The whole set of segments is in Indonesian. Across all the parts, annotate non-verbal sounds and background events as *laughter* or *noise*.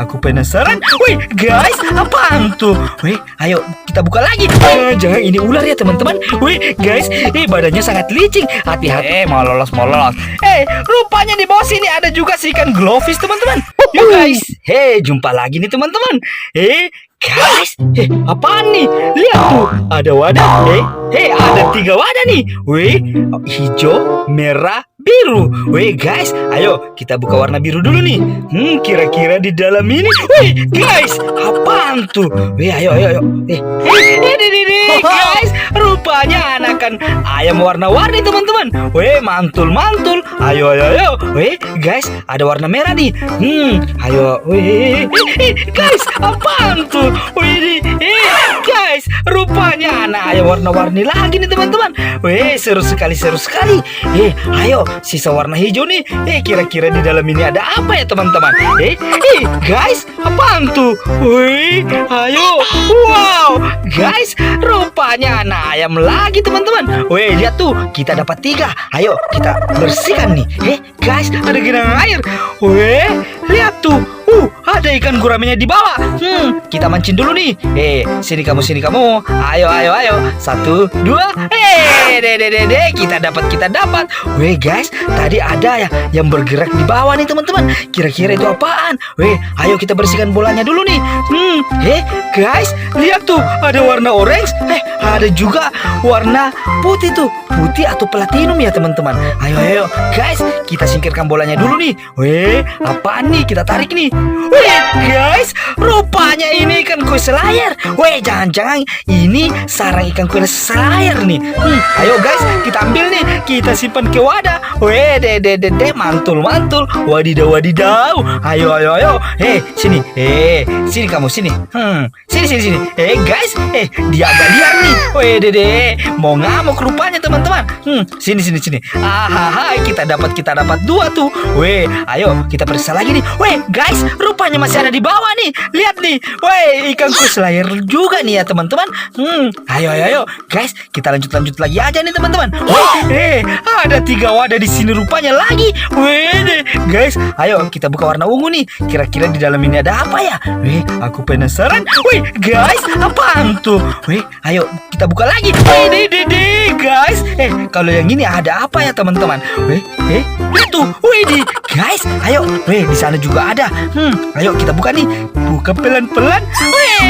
aku penasaran. Wih, guys, apaan tuh? Wih, ayo kita buka lagi. Eh, jangan ini ular ya teman-teman. Wih, guys, eh badannya sangat licin. Hati-hati. Eh, mau lolos, mau lolos. Eh, rupanya di bawah sini ada juga si ikan glowfish teman-teman. Yuk guys, hei jumpa lagi nih teman-teman. Eh, Guys, eh apaan nih? Lihat tuh, ada wadah. Eh, eh ada tiga wadah nih. Wih, hijau, merah, biru. Wih guys, ayo kita buka warna biru dulu nih. Hmm, kira-kira di dalam ini. Wih guys, apaan tuh? Wih, ayo, ayo, ayo. Eh, eh, eh, eh, *laughs* guys, rupanya anakan ayam warna-warni teman-teman. Wih, mantul-mantul. Ayo, ayo, ayo. Wih, guys, ada warna merah nih. Hmm, ayo. Wih, eh, eh, guys, apaan tuh? Wih, eh, guys, rupanya anak ayam warna-warni lagi nih teman-teman. Wih, seru sekali, seru sekali. Eh, ayo, sisa warna hijau nih. Eh, kira-kira di dalam ini ada apa ya teman-teman? Eh, eh, guys, apaan tuh? Wih, ayo. Wow, guys, rupanya anak ayam lagi teman-teman. Wih, lihat tuh, kita dapat tiga. Ayo, kita bersihkan nih. Eh, guys, ada genangan air. Wih, lihat tuh. Uh, ada ikan guramennya di bawah. Hmm, kita mancing dulu nih. Eh, sini kamu, sini kamu. Ayo, ayo, ayo. Satu, dua. Eh, deh, deh, deh, deh. Kita dapat, kita dapat. Weh, guys, tadi ada ya yang bergerak di bawah nih, teman-teman. Kira-kira itu apaan? Weh, ayo kita bersihkan bolanya dulu nih. Hmm, eh, guys, lihat tuh, ada warna orange. Eh, ada juga warna putih tuh. Putih atau platinum ya, teman-teman. Ayo, ayo, guys, kita singkirkan bolanya dulu nih. Weh, apaan nih? Kita tarik nih. Wih, guys, rupanya ini ikan kue selayar. Weh, jangan-jangan ini sarang ikan kue selayar nih. Hmm, ayo guys, kita ambil nih, kita simpan ke wadah. Weh, de de de de mantul mantul. Wadidaw wadidaw. Ayo ayo ayo. Eh, sini. Eh, sini kamu sini. Hmm, sini sini sini. Eh, guys, eh dia agak liar nih. Weh, de de mau ngamuk rupanya teman-teman. Hmm, sini sini sini. Ah, kita dapat kita dapat dua tuh. Weh, ayo kita periksa lagi nih. Weh, guys, rupanya masih ada di bawah nih. Lihat nih. Weh, ikan kus layar juga nih ya teman-teman. Hmm, ayo ayo ayo. Guys, kita lanjut lanjut lagi aja nih teman-teman. Weh, eh, ada tiga wadah di sini rupanya lagi. Deh. guys, ayo kita buka warna ungu nih. Kira-kira di dalam ini ada apa ya? Weh, aku penasaran. Weh, guys, apaan tuh? Weh, ayo kita buka lagi. Weh, deh, deh, guys. Eh, kalau yang ini ada apa ya teman-teman? Weh, eh, Weh, deh, guys, ayo. Weh, di sana juga ada. Hmm, ayo kita buka nih. Buka pelan-pelan. Weh,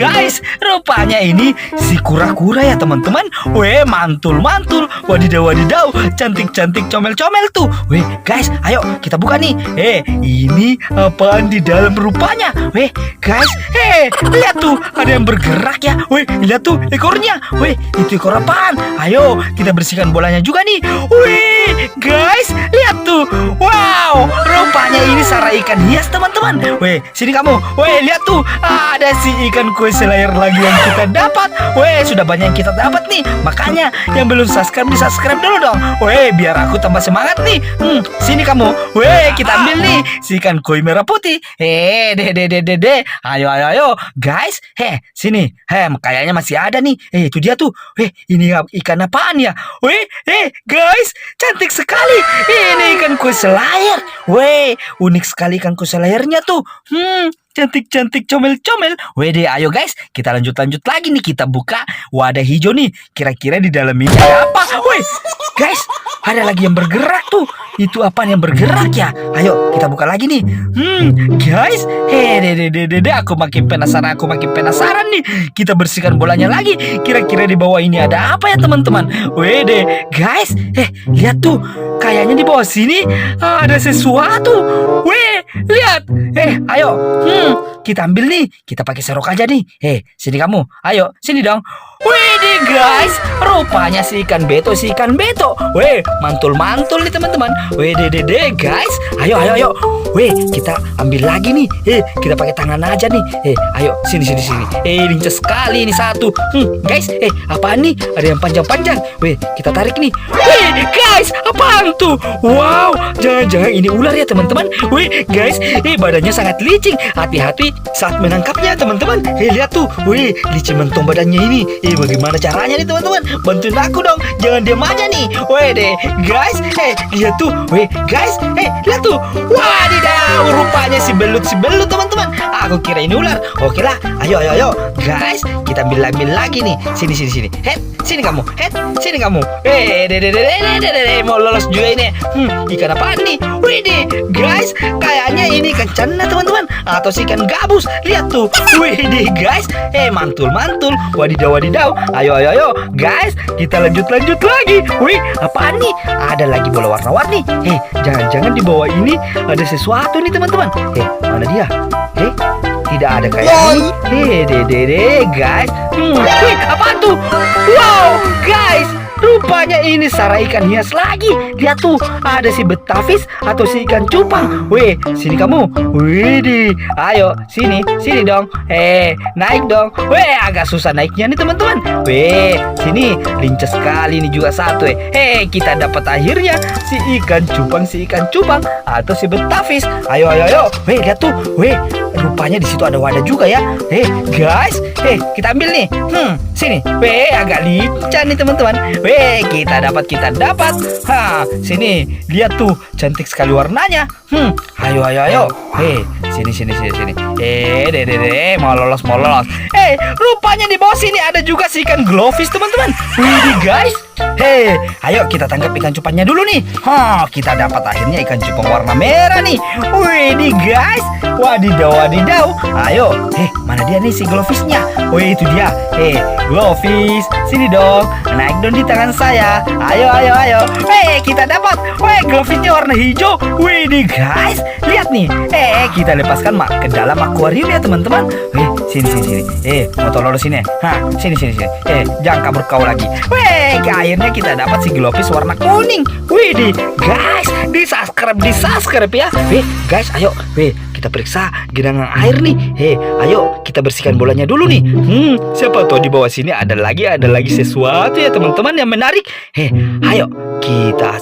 guys, rupanya ini si kura-kura ya teman-teman. Weh, mantul-mantul. Wadidaw, wadidaw. Cantik-cantik comel-comel tuh. Weh, guys, ayo kita buka nih. Eh, ini apaan di dalam rupanya? Weh, guys, eh, lihat tuh. Ada yang bergerak ya. Weh, lihat tuh ekornya. Weh, itu ekor apaan? Ayo, kita bersihkan bolanya juga nih. Wih, guys, lihat tuh. Wow, rupanya ini sarang ikan hias teman-teman. Weh, sini kamu. Weh, lihat tuh. Ada si ikan kue selayar lagi yang kita dapat. Weh, sudah banyak yang kita dapat nih. Makanya yang belum subscribe di subscribe dulu dong. Weh, biar aku tambah semangat nih. Hmm, sini kamu. Weh, kita ambil nih si ikan koi merah putih. Eh, deh, deh, deh, deh, deh. Ayo, ayo, ayo, guys. Heh, sini. Heh, kayaknya masih ada nih. Eh, itu dia tuh. Weh, ini ikan apaan ya? Weh, eh, guys, cantik sekali. Ini ikan kue selayar. Weh, unik sekali ikan kue selayarnya tuh. Hmm, cantik-cantik comel-comel. Wede, ayo guys, kita lanjut-lanjut lagi nih. Kita buka wadah hijau nih. Kira-kira di dalam ini ada apa? Weh, guys, ada lagi yang bergerak tuh. Itu apa yang bergerak ya? Ayo, kita buka lagi nih. Hmm, guys, deh, aku makin penasaran, aku makin penasaran nih. Kita bersihkan bolanya lagi. Kira-kira di bawah ini ada apa ya teman-teman? Wede, guys, eh, lihat tuh. Kayaknya di bawah sini ada sesuatu. Weh, lihat. Eh, ayo. Hmm, kita ambil nih. Kita pakai serok aja nih. Eh, sini kamu. Ayo, sini dong. Wih deh guys, rupanya si ikan beto, si ikan beto. Weh, mantul-mantul nih teman-teman. Deh deh guys. Ayo ayo ayo. Weh, kita ambil lagi nih. Eh, kita pakai tangan aja nih. Eh, ayo sini sini sini. Eh, lincah sekali ini satu. Hmm, guys, eh apaan nih? Ada yang panjang-panjang. Weh, kita tarik nih. Weh, guys, apaan tuh? Wow, jangan-jangan ini ular ya teman-teman. Weh, guys, eh badannya sangat licin. Hati-hati saat menangkapnya teman-teman. Eh, lihat tuh. Weh, licin mentong badannya ini. Eh, bagaimana caranya nih teman-teman? Bantuin aku dong. Jangan diam aja nih. Weh deh, guys. Eh, lihat tuh. Weh, guys. Eh, lihat tuh. Wadidaw, rupanya si belut si belut teman-teman. Aku kira ini ular. Oke lah. Ayo, ayo, ayo. Guys, kita ambil ambil lagi nih. Sini, sini, sini. Head, sini kamu. Head, sini kamu. Eh. Mau lolos juga ini. Hmm, ikan apaan nih? Wih guys. Kayaknya ini ikan cana teman-teman. Atau si ikan gabus. Lihat tuh. Wih guys. Eh, mantul, mantul. Wadidaw, wadidaw. Ayo, ayo, ayo. Guys, kita lanjut, lanjut lagi. Wih, apaan nih? Ada lagi bola warna-warni. Eh, jangan-jangan di bawah ini ada sesuatu nih teman-teman. Eh, mana dia? Eh, tidak ada kayaknya. Eh, deh, deh, deh, guys. Hmm, wih, apaan tuh? Wow, guys. Rupanya ini sarang ikan hias lagi. Lihat tuh, ada si betafis atau si ikan cupang. Weh, sini kamu. Widih, ayo sini, sini dong. Eh, naik dong. Weh, agak susah naiknya nih teman-teman. Weh, sini, lincah sekali ini juga satu. Eh, hey, kita dapat akhirnya si ikan cupang, si ikan cupang atau si betafis. Ayo, ayo, ayo. Weh, lihat tuh. Weh, rupanya di situ ada wadah juga ya. Eh, guys, eh kita ambil nih. Hmm, sini. Weh, agak lincah nih teman-teman. Kita dapat, kita dapat. Ha, sini. Lihat tuh, cantik sekali warnanya. Hmm, ayo, ayo, ayo. Hei, sini, sini, sini, sini. Eh, deh, deh, deh, mau lolos, mau lolos. Eh, rupanya di bawah sini ada juga si ikan glowfish, teman-teman. Wih, guys. Hei, ayo kita tangkap ikan cupangnya dulu nih. Hah, kita dapat akhirnya ikan cupang warna merah nih. Wih, guys. Wadidaw, wadidaw. Ayo, eh, mana dia nih si glowfishnya? Wih, itu dia. Eh, glowfish, sini dong. Naik dong di tangan saya. Ayo, ayo, ayo. Eh, kita dapat. Wih, glowfishnya warna hijau. Wih, guys. Lihat nih. Eh, kita lepaskan mak ke dalam akuarium ya, teman-teman. Wih, sini, sini, sini. Eh, motor lurus sini. Hah, sini, sini, sini. Eh, jangan kabur kau lagi. Wih, akhirnya kita dapat si glowfish warna kuning. Wih, guys. Di subscribe, di subscribe ya. Wih, guys, ayo. Wih, kita periksa genangan air nih. Hei, ayo kita bersihkan bolanya dulu nih. Hmm, siapa tahu di bawah sini ada lagi ada lagi sesuatu ya teman-teman yang menarik. Hei, ayo kita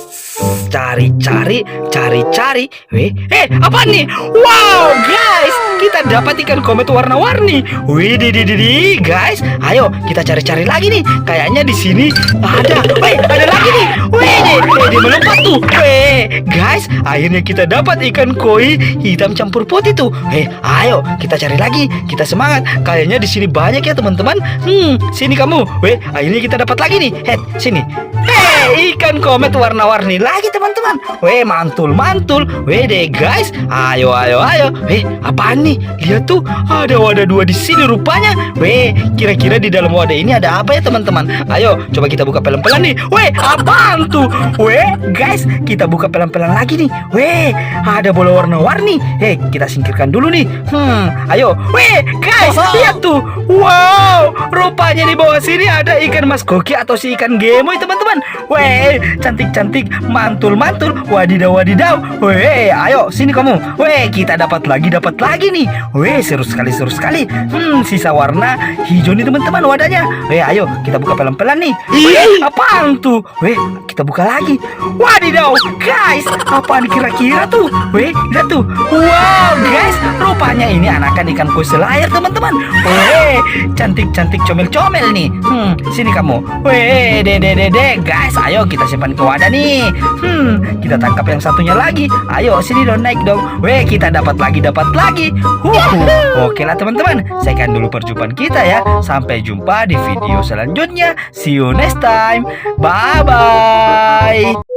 cari-cari, cari-cari. Weh, eh apa nih? Wow, guys, kita dapat ikan komet warna-warni. Wih, di di guys. Ayo kita cari-cari lagi nih. Kayaknya di sini ada. Weh, ada lagi nih. Wih, deh, dia melompat tuh. Weh, guys, akhirnya kita dapat ikan koi hitam campur putih tuh. Eh, ayo kita cari lagi. Kita semangat. Kayaknya di sini banyak ya teman-teman. Hmm, sini kamu. Weh, akhirnya kita dapat lagi nih. Head, sini. Hei, ikan komet warna-warni lagi teman-teman. Weh, mantul, mantul. Weh deh guys. Ayo, ayo, ayo. Weh, apaan nih? Lihat tuh, ada wadah dua di sini rupanya. Weh, kira-kira di dalam wadah ini ada apa ya teman-teman? Ayo, coba kita buka pelan-pelan nih. Weh, apaan tuh? Weh, guys, kita buka pelan-pelan lagi nih. Weh, ada bola warna-warni. Hei, kita singkirkan dulu nih. Hmm, ayo. Weh, guys, lihat tuh. Wow, rupanya di bawah sini ada ikan mas koki atau si ikan gemoy teman-teman. Weh, cantik-cantik, mantul-mantul. Wadidaw, wadidaw. Weh, ayo sini kamu. Weh, kita dapat lagi, dapat lagi nih. Weh, seru sekali, seru sekali. Hmm, sisa warna hijau nih teman-teman wadahnya. Weh, ayo kita buka pelan-pelan nih. Weh, apaan tuh? Weh, kita buka lagi. Wadidaw, guys, apaan kira-kira tuh? Weh, lihat tuh. Wow, guys, rupanya ini anakan ikan koi selayar teman-teman. Weh, cantik-cantik comel-comel nih. Hmm, sini kamu. Weh, dede dede, guys, ayo kita simpan ke wadah nih. Hmm, kita tangkap yang satunya lagi. Ayo, sini dong naik dong. Weh, kita dapat lagi, dapat lagi. Huh, oke lah teman-teman. Saya kan dulu perjumpaan kita ya. Sampai jumpa di video selanjutnya. See you next time. Bye bye.